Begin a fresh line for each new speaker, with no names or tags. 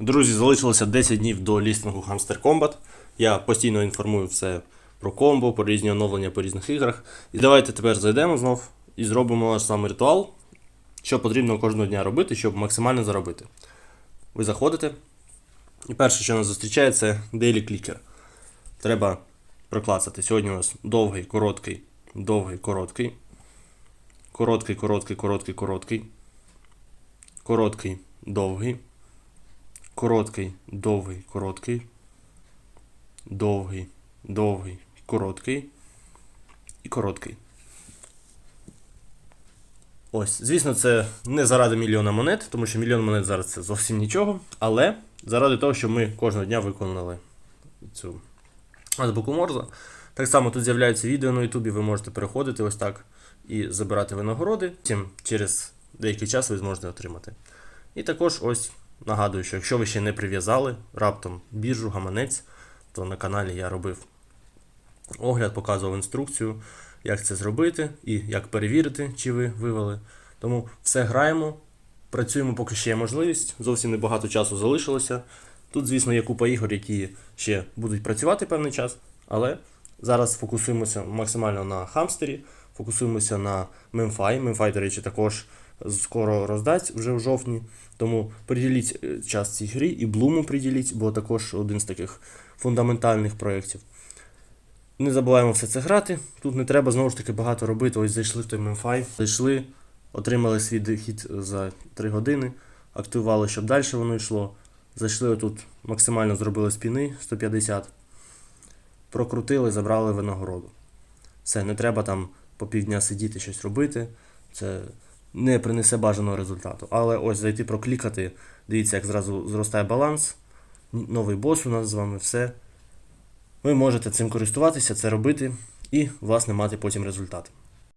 Друзі, залишилося 10 днів до лістингу Hamster Combat. Я постійно інформую все про комбо, про різні оновлення по різних іграх. І давайте тепер зайдемо знов і зробимо наш самий ритуал, що потрібно кожного дня робити, щоб максимально заробити. Ви заходите, і перше, що нас зустрічає, це Daily Clicker. Треба проклацати. Сьогодні у нас довгий, короткий, довгий, короткий. Короткий, короткий, короткий, короткий. Короткий, довгий. Короткий, довгий, короткий. Довгий, довгий, короткий. І короткий. Ось, звісно, це не заради мільйона монет, тому що мільйон монет зараз це зовсім нічого. Але заради того, щоб ми кожного дня виконали цю азбуку Морза. Так само тут з'являються відео на Ютубі, ви можете переходити ось так і забирати винагороди. Потім через деякий час ви зможете отримати. І також ось нагадую, що якщо ви ще не прив'язали раптом біржу, гаманець, то на каналі я робив огляд, показував інструкцію, як це зробити і як перевірити, чи ви вивели. Тому все граємо, працюємо, поки ще є можливість. Зовсім небагато часу залишилося. Тут, звісно, є купа ігор, які ще будуть працювати певний час, але зараз фокусуємося максимально на хамстері, фокусуємося на Memfy. Memfy, до речі, також скоро роздасть вже в жовтні. Тому приділіть е, час цій грі і Блуму приділіть, бо також один з таких фундаментальних проєктів. Не забуваємо все це грати. Тут не треба знову ж таки багато робити. Ось зайшли в той Memfy, зайшли, отримали свій дохід за 3 години, активували, щоб далі воно йшло. Зайшли отут, максимально зробили спіни 150, прокрутили, забрали винагороду. Все, не треба там по півдня сидіти щось робити. Це не принесе бажаного результату. Але ось зайти проклікати, дивіться, як зразу зростає баланс. Новий бос у нас з вами, все. Ви можете цим користуватися, це робити і, власне, мати потім результат.